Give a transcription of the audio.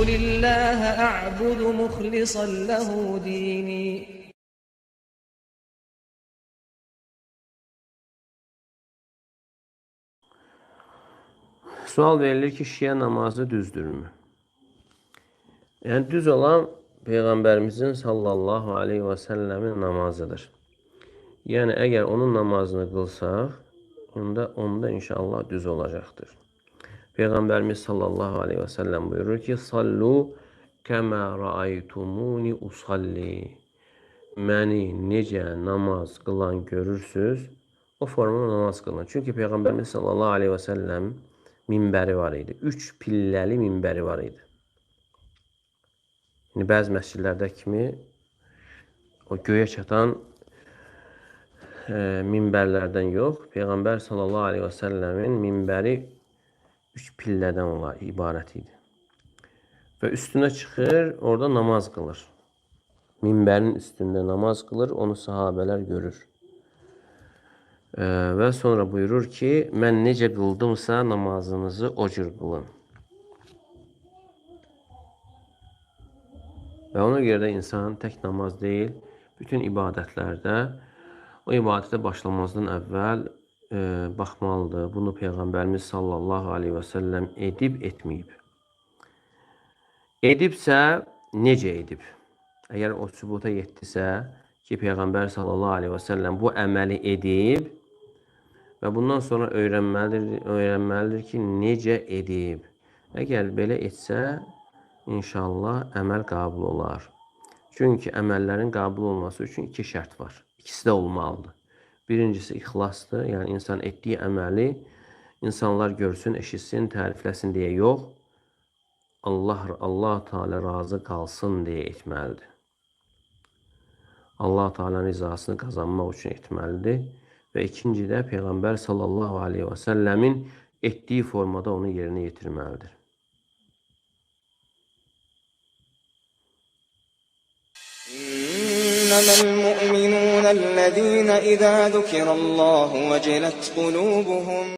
قل الله أعبد مخلصا له ديني Sual verilir ki, şiə namazı düzdürmü? Yəni, düz olan Peyğəmbərimizin sallallahu aleyhi və səlləmin namazıdır. Yəni, əgər onun namazını qılsaq, onda, onda inşallah düz olacaqdır. Peyğəmbərimiz sallallahu aleyhi və səlləm buyurur ki, Sallu kəmə rəaytumuni usalli. Məni necə namaz qılan görürsüz, o formada namaz qılın. Çünki Peyğəmbərimiz sallallahu aleyhi və səlləm minbəri var idi. Üç pilləli minbəri var idi. İndi bəzi məscidlərdə kimi o göyə çatan e, minbərlərdən yox, Peyğəmbər sallallahu aleyhi və səlləmin minbəri üç pillədən olar, ibarət idi. Və üstünə çıxır, orada namaz qılır. Minbərin üstündə namaz qılır, onu sahabələr görür. E, və sonra buyurur ki, mən necə qıldımsa namazınızı o cür qılın. Və ona görə də insan tək namaz deyil, bütün ibadətlərdə o ibadətə başlamazdan əvvəl e, baxmalıdır. Bunu Peyğəmbərimiz sallallahu aleyhi və səlləm edib, etməyib. Edibsə, necə edib? Əgər o sübuta yetdisə ki, Peyğəmbər sallallahu aleyhi və səlləm bu əməli edib və bundan sonra öyrənməlidir, öyrənməlidir ki, necə edib. Əgər belə etsə, inşallah əməl qəbul olar. Çünki əməllərin qəbul olması üçün iki şərt var. İkisi də olmalıdır. Birincisi ixlasdır. Yəni insan etdiyi əməli insanlar görsün, eşitsin, tərifləsin deyə yox. Allah Allah Teala razı qalsın deyə etməlidir. Allah Teala'nın rizasını qazanmaq üçün etməlidir və ikinci də peyğəmbər sallallahu alayhi və səlləmin etdiyi formada onu yerinə yetirməlidir. İnnamel الذين إذا ذكر الله وجلت قلوبهم